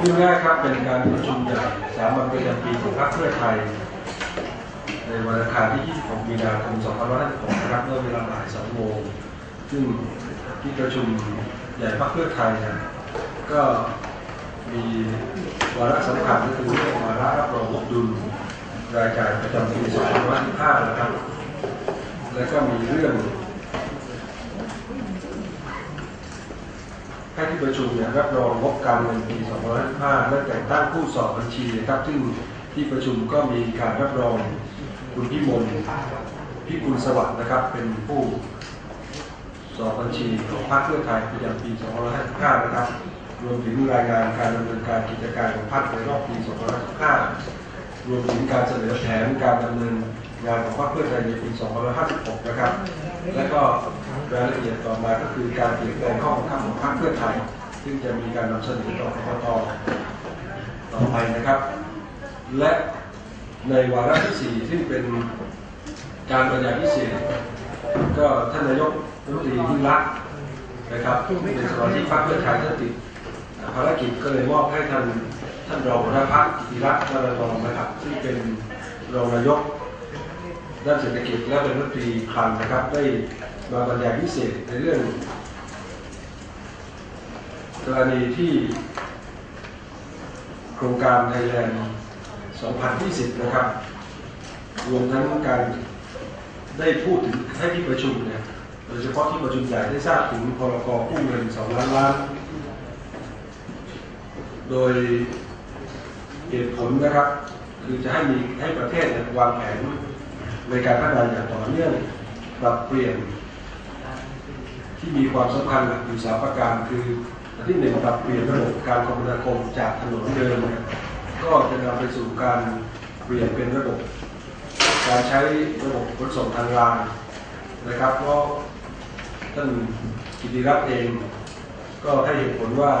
เรื่แรกครับเป็นการประชุมใหญ่สามัญประจำปีของพรรคเพื่อไทย ในวันอังคารที่ 26 มีนาคม 2556นะครับเมื่อเวลาบ่าย2โมงซึ่งที่ประชุมใหญ่พรรคเพื่อไทยนะก็มีวาระสำคัญก็คือเรื่องวาระรับรองงบดุลรายจ่ายประจำปี 2555นะครับ แล้วก็มีเรื่อง ให้ที่ประชุมเนี่ยรับรองงบการเงินปี 2555และแต่งตั้งผู้สอบบัญชีนะครับซึ่งที่ประชุมก็มีการรับรองคุณพิมลพิกุลสวัสดิ์นะครับ เป็นผู้สอบบัญชีของพรรคเพื่อไทยประจำปี 2555 นะครับ รวมถึงรายงานการดำเนินการกิจการของพรรคในรอบปี 2555 รวมถึงการเสนอแผนการดำเนินงานของพรรคเพื่อไทยในปี 2556 นะครับ และก็ รายละเอียดต่อมาก็คือการเปลี่ยนแปลงข้อบังคับของพรรคเพื่อไทย ซึ่งจะมีการนำเสนอต่อกกตต่อไปนะครับ และในวาระที่ 4 ซึ่งเป็นการบรรยายพิเศษ ก็ท่านนายกรัฐมนตรียิ่งรักนะครับเป็นสมาชิกพรรคเพื่อไทยท่านติดภารกิจก็เลยมอบให้ท่านท่านรองหัวหน้าพรรคกิติรัตน์นรนองนะครับ ซึ่งเป็นรองนายกด้านเศรษฐกิจและเป็นรัฐมนตรีคลังนะครับ ได้ มาบรรยายพิเศษในเรื่อง กรณีที่โครงการไทยแลนด์ 2020 นะครับ รวมทั้งการได้พูดถึงให้ที่ประชุมเนี่ยโดยเฉพาะที่ประชุมใหญ่ได้ทราบถึงพรกกู้เงิน 2 ล้านล้าน โดยเหตุผลนะครับ คือจะให้มีให้ประเทศเนี่ยวางแผนในการพัฒนาอย่างต่อเนื่องปรับเปลี่ยน ที่มีความสำคัญหลักอยู่สามประการคืออันที่หนึ่งปรับเปลี่ยนระบบการคมนาคมจากถนนเดิมเนี่ยก็จะนำไปสู่การเปลี่ยนเป็นระบบ การใช้ระบบขนส่งทางรางนะครับเพราะท่านกิติรัตน์เองก็ให้เหตุผลว่า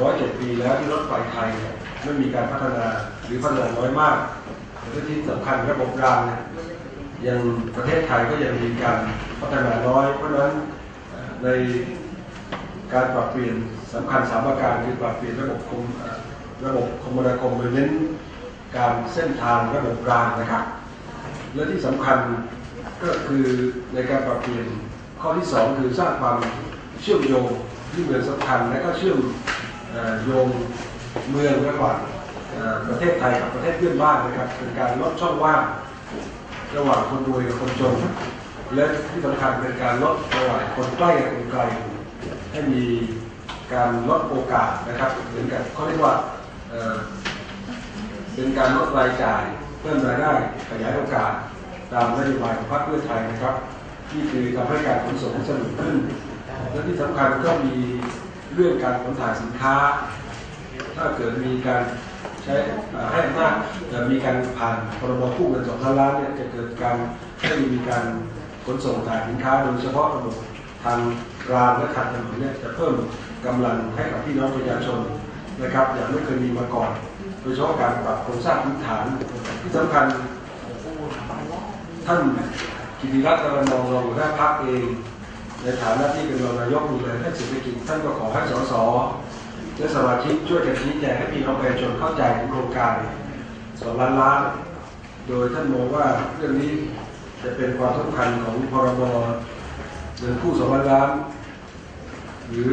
ร้อยเจ็ดปีแล้วที่รถไฟไทยเนี่ยไม่มีการพัฒนาหรือพัฒนาน้อยมากและที่สำคัญระบบรางเนี่ยยังประเทศไทยก็ยังมีการพัฒนาน้อย เพราะนั้น ในการปรับเปลี่ยนสำคัญสามประการคือปรับเปลี่ยนระบบคมระบบคมนาคมโดยเน้นการเส้นทางระบบรางนะครับ และที่สำคัญก็คือในการปรับเปลี่ยนข้อที่สองคือสร้างความเชื่อมโยงที่เหมือนสำคัญและก็เชื่อมโยงเมืองระหว่างประเทศไทยกับประเทศเพื่อนบ้านนะครับเป็นการลดช่องว่างระหว่างคนรวยกับคนจน และที่สำคัญเป็นการลดระหว่างคนใกล้กับคนไกลให้มีการลดโอกาสนะครับเหมือนกับเขาเรียกว่าเเป็นการลดรายจ่ายเพิ่มรายได้ขยายโอกาส ตามนโยบายของพรรคเพื่อไทยนะครับนี่คือทำให้การขนส่งสะดวกขึ้น และที่สำคัญก็มีเรื่องการขนถ่ายสินค้า ถ้าเกิดมีการใช้ให้อำนาจเอ่อมีการผ่านพรบกู้เงินสองล้านล้านเนี่ยจะเกิดการให้มีการ ขนส่งถ่ายสินค้าโดยเฉพาะระบบทางรางและทางถนนเนี่ยจะเพิ่มกำลังให้กับพี่น้องประชาชนนะครับอย่างไม่เคยมีมาก่อน โดยเฉพาะการปรับโครงสร้างพื้นฐานที่สำคัญท่านกิติรัตน์กรนองรองหัวหน้าพักเอง ในฐานะที่เป็นรองนายกดูแลด้านเศรษฐกิจท่านก็ขอให้สสและสมาชิกช่วยกันชี้แจงให้พี่น้องประชาชนเข้าใจถึงโครงการสองล้านล้าน โดยท่านมองว่าเรื่องนี้ จะเป็นความสำคัญของพรบเงินกู้สองล้านล้าน หรือ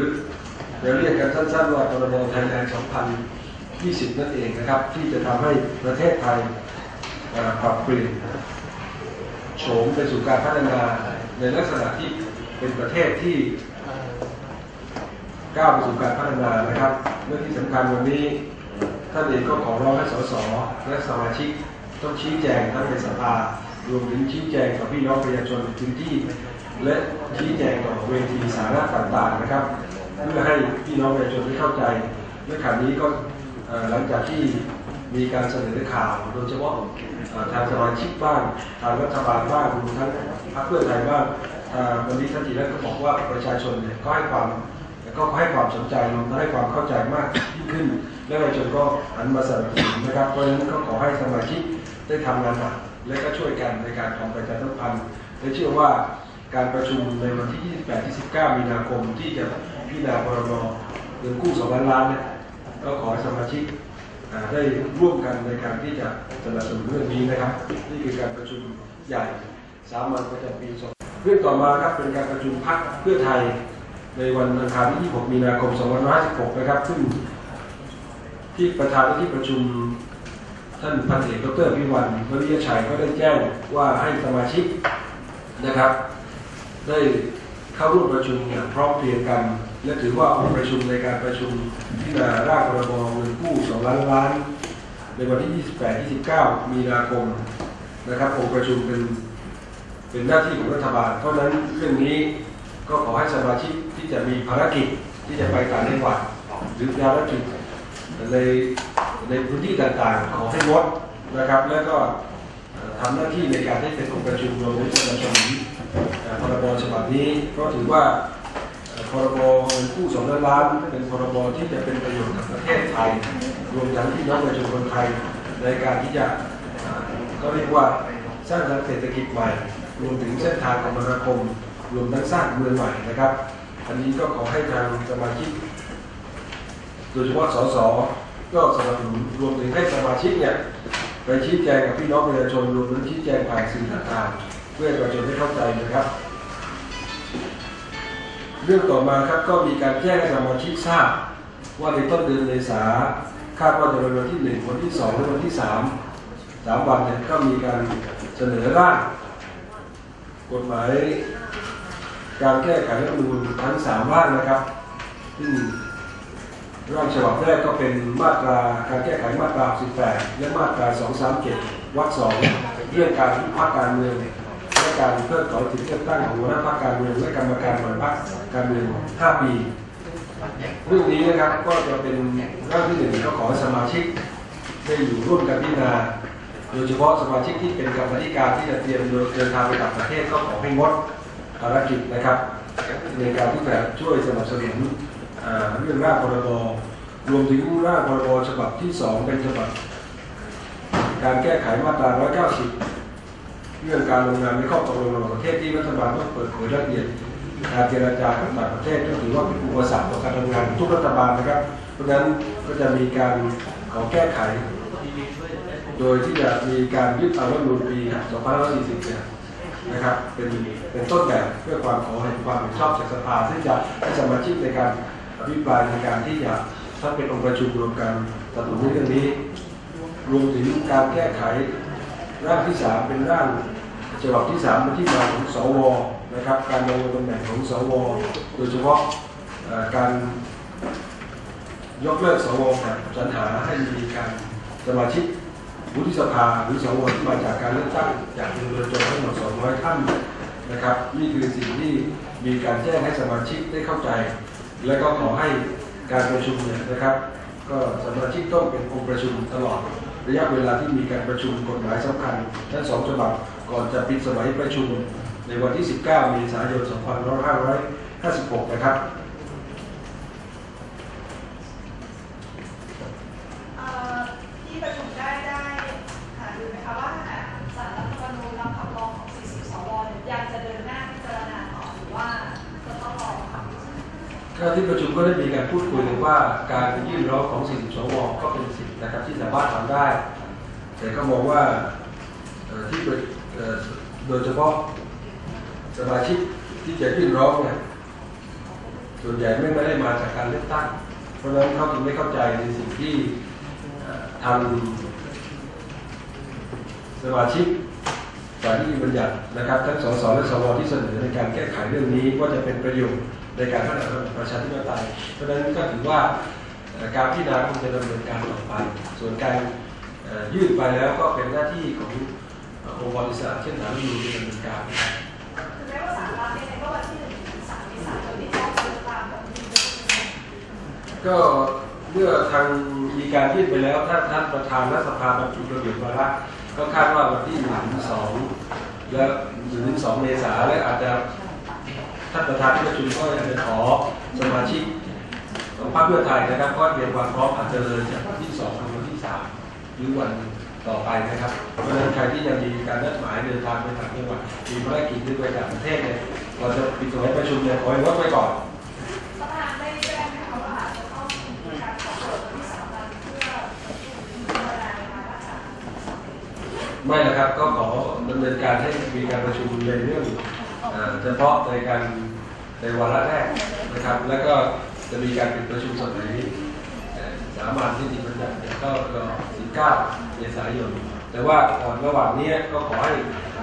จะเรียกกันสั้นๆว่าพรบไทยแลนด์2020 นั่นเองนะครับ ที่จะทำให้ประเทศไทยปรับเปลี่ยนโฉมไปสู่การพัฒนาในลักษณะที่เป็นประเทศที่ก้าวไปสู่การพัฒนานะครับเรื่องที่สำคัญวันนี้ท่านเองก็ขอร้องให้สสและสมาชิกต้องชี้แจงทั้งในสภา รวมถึงชี้แจงกับพี่น้องประชาชนในพื้นที่ และชี้แจงต่อเวทีสาระต่างๆนะครับ เพื่อให้พี่น้องประชาชนได้เข้าใจและขณะนี้ก็หลังจากที่มีการเสนอข่าวโดยเฉพาะทางสมาชิกบ้างทางรัฐบาลบ้างรวมทั้งพรรคเพื่อไทยบ้างวันนี้ท่านทีรัตน์ก็บอกว่าประชาชนเนี่ยก็ให้ความก็ให้ความสนใจรวมทั้งให้ความเข้าใจมากยิ่งขึ้น และประชาชนก็หันมาสนับสนุนนะครับเพราะฉะนั้นก็ขอให้สมาชิกได้ทำงานหนัก และก็ช่วยกันในการทำประชาสัมพันธ์และเชื่อว่าการประชุมในวันที่ 28 ที่ 19 มีนาคมที่จะพิจารณาพรบเงินกู้2ล้านล้านเนี่ยก็ขอให้สมาชิกได้ร่วมกันในการที่จะสนับสนุนเรื่องนี้นะครับนี่คือการประชุมใหญ่สามัญประจำปีสองเรื่องต่อมาครับเป็นการประชุมพักเพื่อไทยในวันอังคารที่ 26 มีนาคม 2556 นะครับ ซึ่งที่ประธานในที่ประชุม ท่านพันเอกดรพิวันวริยชัยก็ได้แจ้งว่าให้สมาชิกนะครับ ได้เข้าร่วมประชุมอย่างพร้อมเพรียงกัน และถือว่าองค์ประชุมในการประชุมพิจารณาร่างพรบเงินกู้2ล้านล้าน ในวันที่ 28 29 มีนาคมนะครับองค์ประชุมเป็นเป็นหน้าที่ของรัฐบาล เพราะนั้นเรื่องนี้ก็ขอให้สมาชิกที่จะมีภารกิจที่จะไปต่างจังหวัดหรือภารกิจใน ในพื้นที่ต่างๆ ขอให้งดนะครับ แล้วก็ทำหน้าที่ในการให้เป็นองค์ประชุมรวมถึงสนับสนุนเอ่อพรบฉบับนี้ก็ถือว่าพรบเงินกู้สองล้านล้านเป็นพรบที่จะเป็นประโยชน์กับประเทศไทย รวมทั้งพี่น้องประชาชนคนไทยในการที่จะก็เรียกว่าสร้างทางเศรษฐกิจใหม่ รวมถึงเส้นทางคมนาคม รวมทั้งสร้างเมืองใหม่นะครับ อันนี้ก็ขอให้ทางสมาชิกโดยเฉพาะสส ก็สนับสนุนรวมถึงให้สมาชิกเนี่ยไปชี้แจงกับพี่น้องประชาชนรวมถึงชี้แจงผ่านสื่อต่างๆเพื่อประชาชนได้เข้าใจนะครับ เรื่องต่อมาครับก็มีการแจ้งให้สมาชิกทราบ ว่าในต้นเดือนเมษาคาดว่าจะเป็นวันที่หนึ่งวันที่สองและวันที่สามสามวันเนี่ยก็มีการเสนอร่างกฎหมายการแก้ไขรัฐธรรมนูญทั้งสามร่างนะครับซึ่ง ร่างฉบับแรกก็เป็นมาตราการแก้ไขมาตรา 18 และมาตรา 237 วรรคสองเรื่องการยุบพักการเมืองและการเพิกถอนสิทธิเลือกตั้งของหัวหน้าพรรคการเมืองและกรรมการบริหารพรรคการเมือง 5 ปีเรื่องนี้นะครับก็จะเป็นร่างที่หนึ่งก็ขอสมาชิกได้อยู่ร่วมกันพิจารณาโดยเฉพาะสมาชิกที่เป็นกรรมธิการที่จะเตรียมเดินทางไปต่างประเทศก็ขอให้งดภารกิจนะครับในการที่จะช่วยสนับสนุน เรื่องร่างพรบรวมถึงร่างพรบฉบับที่ 2 เป็นฉบับ การแก้ไขมาตรา 190 เรื่องการลงนามในข้อตกลงระหว่างประเทศที่รัฐบาลต้องเปิดเผยละเอียดการเจรจากับต่างประเทศก็ถือว่าเป็นอุปสรรคต่อการทำงานทุกรัฐบาลนะครับ เพราะฉะนั้นก็จะมีการขอแก้ไข โดยที่จะมีการยึดเอารัฐมนูญปี 2540 เนี่ยนะครับเป็นเป็นต้นแบบเพื่อความขอเห็นความเห็นชอบจากสภาซึ่งจะให้สมาชิกในการ อภิปรายในการที่จะถ้าเป็นองค์ประชุมรวมกันสนับสนุนเรื่องนี้ รวมถึงการแก้ไขร่างที่สามเป็นร่างฉบับที่สามเป็นที่มาของสวนะครับ การดำรงตำแหน่งของสวโดยเฉพาะการยกเลิกสวแบบสรรหาให้มีการสมาชิกวุฒิสภาหรือสวที่มาจากการเลือกตั้งจากประชาชนทั้งหมด200 ท่านนะครับ นี่คือสิ่งที่มีการแจ้งให้สมาชิกได้เข้าใจ และก็ขอให้การประชุมเนี่ยนะครับ ก็สมาชิกต้องเป็นองค์ประชุมตลอด ระยะเวลาที่มีการประชุมกฎหมายสำคัญทั้งสองฉบับก่อนจะปิดสมัยประชุมในวันที่ 19 เมษายน 2556 นะครับ ก็ที่ประชุมก็ได้มีการพูดคุยกันว่าการยื่นร้องของ40สวก็เป็นสิทธินะครับที่สามารถทำได้ แต่ก็มองว่าที่โดยเฉพาะสมาชิกที่จะยื่นร้องเนี่ยส่วนใหญ่ไม่ได้มาจากการเลือกตั้ง เพราะฉะนั้นเขาจึงไม่เข้าใจในสิ่งที่ทางสมาชิกสารที่บัญญัตินะครับทั้งสสและสวที่เสนอในการแก้ไขเรื่องนี้ว่าจะเป็นประโยชน์ ในการพัฒนาประชาธิปไตยเพราะฉะนั้นก็ถือว่าเอ่อการพิจารณาคงจะดำเนินการต่อไป ส่วนการเอ่อยื่นไปแล้วก็เป็นหน้าที่ของเอ่อองค์กรอิสระเช่นสารรัฐธรรมนูญที่ดำเนินการนะครับคือแม้ว่าสารรับเนี่ยในวันที่1ถึง3เมษายนที่แจ้งเตือนตามแบบนี้เลยใช่ไหมก็เมื่อทางมีการยื่นไปแล้วท่านท่านประธานรัฐสภาบรรจุระเบียบวาระก็คาดว่าวันที่หนึ่งถึงสองและหนึ่งถึงสองเมษาและอาจจะ ท่านประธานที่ประชุมก็ยังจะขอสมาชิกของพรรคเพื่อไทยนะครับก็เตรียมความพร้อมอาจจะเลยจากวันที่สองถึงวันที่สามหรือวันต่อไปนะครับเพราะฉะนั้นใครที่ยังมีการนัดหมายเดินทางไปต่างจังหวัดมีภารกิจหรืไปต่างประเทศเนี่ยเราจะปิดสมัยประชุมเนี่ยขอให้งดไว้ก่อนไม่นะครับก็ขอดำเนินการให้มีการประชุมในเรื่อง เฉพาะในการในวาระแรกนะครับ แล้วก็จะมีการปิดประชุมสมัยสามัญที่จริงมันจะเนี่ยก็ก็19เมษายน แต่ว่าก่อนระหว่างนี้ก็ขอให้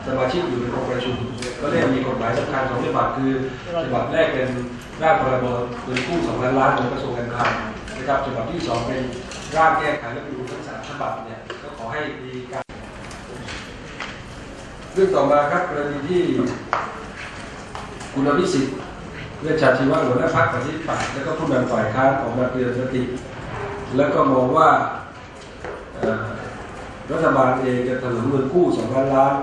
สมาชิกอยู่ในองค์ประชุม ก็เรียกมีกฎหมายสำคัญของฉบับคือฉบับแรกเป็นร่างพรบเงินกู้สองล้านล้านของกระทรวงการคลังนะครับฉบับที่สองเป็นร่างแก้ไขรัฐธรรมนูญทั้งสามฉบับเนี่ยก็ขอให้มีการเรื่องต่อมาครับกรณีที่ คุณอภิสิทธิ์เวชชาชีวะหัวหน้าพรรคประชาธิปัตย์แล้วก็ผู้นำฝ่ายค้านออกมาเตือนสติ แล้วก็มองว่ารัฐบาลเองจะถลุงเงินกู้สองล้านล้าน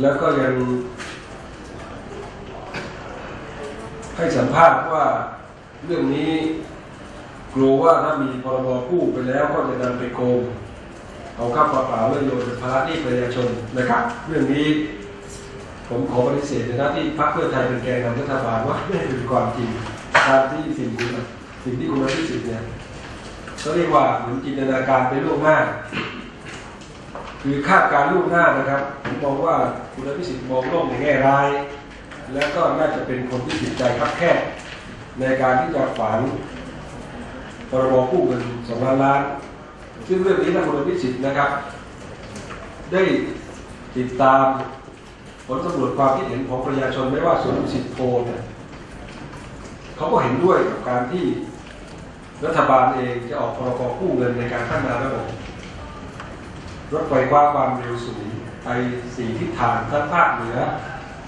แล้วก็ยังให้สัมภาษณ์ว่าเรื่องนี้กลัวว่าถ้ามีพรบกู้ไปแล้วก็จะนำไปโกงเอาข้าวเปล่าๆแล้วโยนภาระนี้ประชาชนนะครับ เรื่องนี้ ผมขอปฏิเสธในหน้าที่พรรคเพื่อไทยเป็นแกนนำรัฐบาลว่าไม่เป็นความจริงตามที่สิ่งที่สิ่งที่คุณอภิสิทธิ์เนี่ยก็เรียกว่าเหมือนจินตนาการไปล่วงหน้า คือคาดการล่วงหน้านะครับผมมองว่าคุณอภิสิทธิ์มองโลกในแง่ร้าย แล้วก็น่าจะเป็นคนที่จิตใจคับแคบในการที่จะฝังพรบกู้เงินสองล้านล้าน ซึ่งเรื่องนี้นะคุณอภิสิทธิ์นะครับ ได้ติดตาม ลสำรวจความคิดเห็นของประชาชนไม่ว่าส่วนสิทธิโพลเนี่ยเขาก็เห็นด้วยกับการที่รัฐบาลเองจะออกพรกกู้เงินในการพัฒนาระบบรถไฟฟ้าความเร็วสูงไปสี่ทิศทางทั้งภาคเหนือ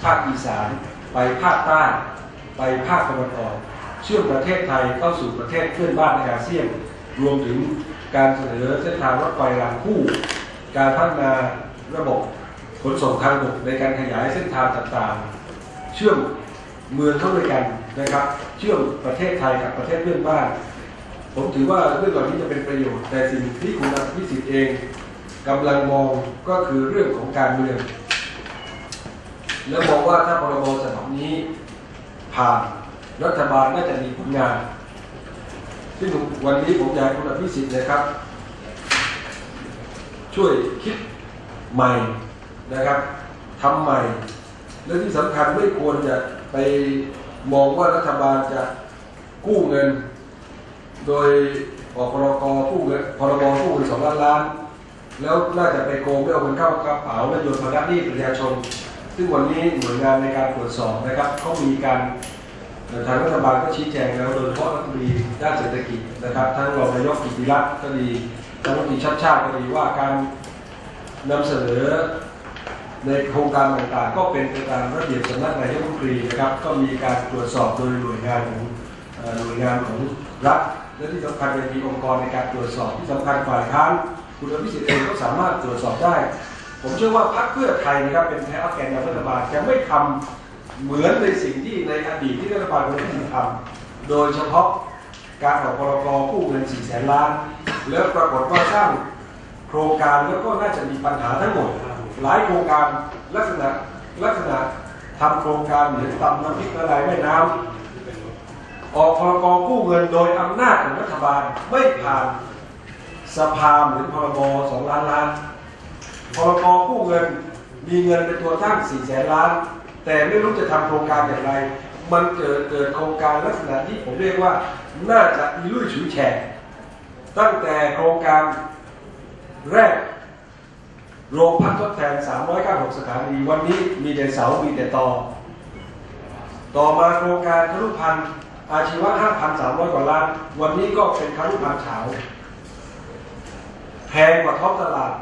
ภาคอีสาน ไปภาคใต้ ไปภาคตะวันออกเชื่อมประเทศไทยเข้าสู่ประเทศเพื่อนบ้านในอาเซียน รวมถึงการเสนอเส้นทางรถไฟรางคู่ การพัฒนาระบบ ขนส่งทางบกในการขยายเส้นทางต่างๆ เชื่อมเมืองเข้าด้วยกันนะครับ เชื่อมประเทศไทยกับประเทศเพื่อนบ้าน ผมถือว่าเรื่องเหล่านี้จะเป็นประโยชน์ แต่สิ่งที่คุณอภิสิทธิ์เองกำลังมองก็คือเรื่องของการเมือง แล้วมองว่าถ้าพรบฉบับนี้ผ่านรัฐบาลน่าจะมีผลงานซึ่งวันนี้ผมอยากคุณอภิสิทธิ์นะครับ ช่วยคิดใหม่ นะครับทำใหม่ และที่สำคัญไม่ควรจะไปมองว่ารัฐบาลจะกู้เงิน โดยออกพรกกู้เงินพรบกู้เงินสองล้านล้าน แล้วน่าจะไปโกงไม่เอาเงินเข้ากระเป๋าและโยนภาระหนี้ประชาชน ซึ่งวันนี้หน่วยงานในการตรวจสอบนะครับเขามีการทางรัฐบาลก็ชี้แจงแล้วโดยเฉพาะรัฐมนตรีด้านเศรษฐกิจนะครับทั้งรองนายกกิติรัตน์ก็ดีทั้งรัฐมนตรีชัดชาติก็ดีว่าการนำเสนอ ในโครงการต่างๆ ก็เป็นไปตามระเบียบสำนักนายกรัฐมนตรีนะครับ ก็มีการตรวจสอบโดยหน่วยงานของหน่วยงานของรัฐและที่สำคัญยังมีองค์กรในการตรวจสอบที่สำคัญฝ่ายค้านคุณอภิสิทธิ์เองก็สามารถตรวจสอบได้ ผมเชื่อว่าพรรคเพื่อไทยนะครับเป็นแค่แกนนำรัฐบาลจะไม่ทำเหมือนในสิ่งที่ในอดีตที่รัฐบาลคนที่ทำโดยเฉพาะการออกพรกกู้เงิน4แสนล้าน แล้วปรากฏว่าสร้างโครงการแล้วก็น่าจะมีปัญหาทั้งหมด หลายโครงการลักษณะลักษณะทำโครงการเหมือนตำน้ำพริกละลายแม่น้ำออกพรกกู้เงินโดยอำนาจของรัฐบาลไม่ผ่านสภาเหมือนพรบสองล้านล้านพรกกู้เงินมีเงินเป็นตัวตั้ง4แสนล้าน แต่ไม่รู้จะทำโครงการอย่างไร มันเกิดเกิดโครงการลักษณะที่ผมเรียกว่าน่าจะอีลุ่ยฉุยแฉกตั้งแต่โครงการแรก โรงพักทดแทน 396 สถานี วันนี้มีแต่เสา มีแต่ตอ ต่อมาโครงการครุพันธ์อาชีวะ 5,300 กว่าล้าน วันนี้ก็เป็นครุพันธ์เฉาแพงกว่าท้องตลาด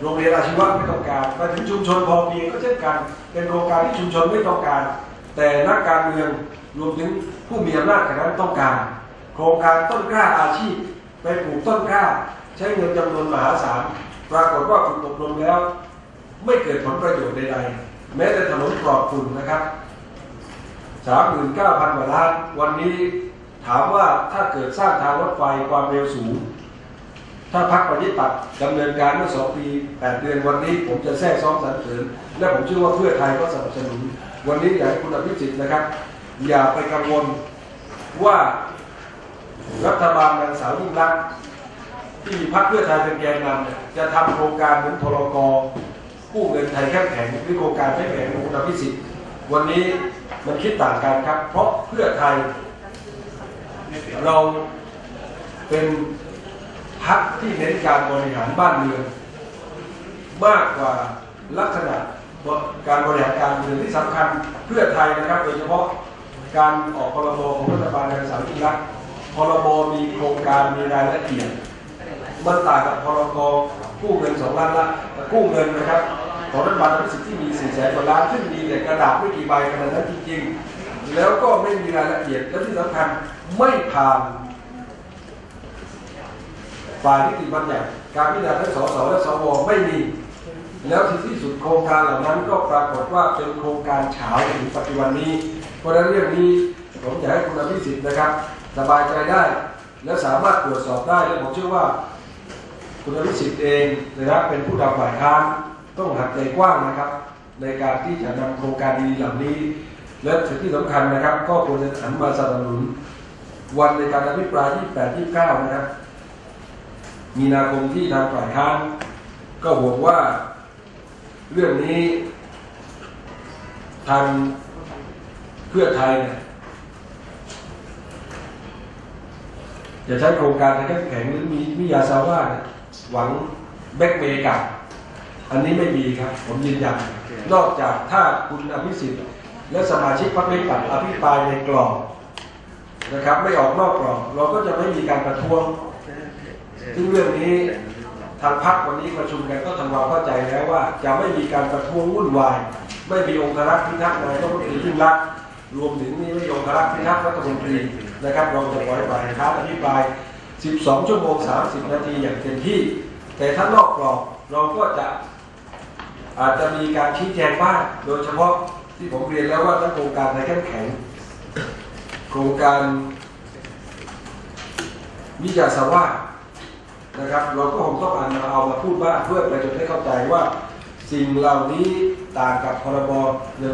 โรงเรียนอาชีวะไม่ต้องการไปถึงชุมชนพอเพียงก็เช่นกัน เป็นโครงการที่ชุมชนไม่ต้องการ แต่นักการเมืองรวมถึงผู้มีอำนาจขณะนั้นต้องการ โครงการต้นกล้าอาชีพ ไปปลูกต้นกล้า ใช้เงินจำนวนมหาศาล ปรากฏว่าฝึกอบรมแล้ว ไม่เกิดผลประโยชน์ใดๆ แม้แต่ถนนปลอดฝุ่นนะครับสามหมื่นเก้าพันกว่าล้านวันนี้ถามว่าถ้าเกิดสร้างทางรถไฟความเร็วสูง ถ้าพักปฏิบัติดำเนินการเมื่อสองปีแปดเดือนวันนี้ ผมจะแทรกซ้อมสรรเสริญและผมเชื่อว่าเพื่อไทยก็สนับสนุน วันนี้อยากให้คุณอภิสิทธิ์นะครับ อย่าไปกังวลว่ารัฐบาลนางสาวยิ่งรักษ ที่มีพรรคเพื่อไทยเป็นแกนนำเนี่ยจะทำโครงการเหมือนพลกกู้เงินไทยแข็งแข็งหรือโครงการไม่แข็งของคุณอภิสิทธิ์วันนี้มันคิดต่างกันครับ เพราะเพื่อไทย เราเป็นพรรคที่เน้นการบริหารบ้านเมืองมากกว่าลักษณะการบริหารการเมืองที่สำคัญเพื่อไทยนะครับ โดยเฉพาะการออกพรบของรัฐบาลในสามที่รัฐพรบมีโครงการมีรายละเอียด มันต่างกับพรกกู้เงินสองล้านละกู้เงินนะครับของรัฐบาลที่สิทธิ์ที่มีสี่แสนกว่าล้านซึ่งมีแต่กระดาษไม่กี่ใบขนาดนั้นจริงๆ แล้วก็ไม่มีรายละเอียดและที่สำคัญไม่ผ่านฝ่ายนิติบัญญัติการพิจารณาทั้งสสและสวไม่มี แล้วที่สุดโครงการเหล่านั้นก็ปรากฏว่าเป็นโครงการเฉาถึงปัจจุบันนี้ เพราะฉะนั้นเรื่องนี้ผมอยากให้คุณอภิสิทธิ์นะครับ สบายใจได้ และสามารถตรวจสอบได้และผมเชื่อว่า คุณอภิสิทธิ์เองนะครับเป็นผู้นำฝ่ายค้านต้องหัดใจกว้างนะครับ ในการที่จะนำโครงการดีๆเหล่านี้ และสิ่งที่สำคัญนะครับ ก็ควรจะหันมาสนับสนุน วันในการอภิปราย 28 29 นะครับ มีนาคมที่ทางฝ่ายค้าน ก็บอกว่าเรื่องนี้ทางเพื่อไทยเนี่ยจะใช้โครงการในเข้มแข็งหรือมีมิยาซาว่าเนี่ย หวังแบ็กเมย์กลับอันนี้ไม่มีครับ ผมยืนยัน นอกจากถ้าคุณอภิสิทธิ์และสมาชิกพรรคเล็กปัดอภิปรายในกรอบนะครับ ไม่ออกนอกกรอบเราก็จะไม่มีการประท้วงซึ่งเรื่องนี้ทางพรรควันนี้ประชุมกันก็ทำความเข้าใจแล้วว่า จะไม่มีการประท้วงวุ่นวาย ไม่มีองครักษ์พิทักษ์นายกรัฐมนตรียิ่งรักษณ์รวมถึงนี่ไม่มีองครักษ์พิทักษ์รัฐมนตรีนะครับเราจะปล่อยฝ่ายค้านอภิปราย 12 ชั่วโมง 30 นาทีอย่างเต็มที่ แต่ถ้านอกกรอบเราก็จะอาจจะมีการชี้แจงบ้างโดยเฉพาะที่ผมเรียนแล้วว่าทั้งโครงการในเข้มแข็ง โครงการวิจาสว่านะครับ เราก็คงต้องเอานมาเอามาพูดบ้างเพื่อประชาชนได้เข้าใจว่า สิ่งเหล่านี้ต่างกับพรบเ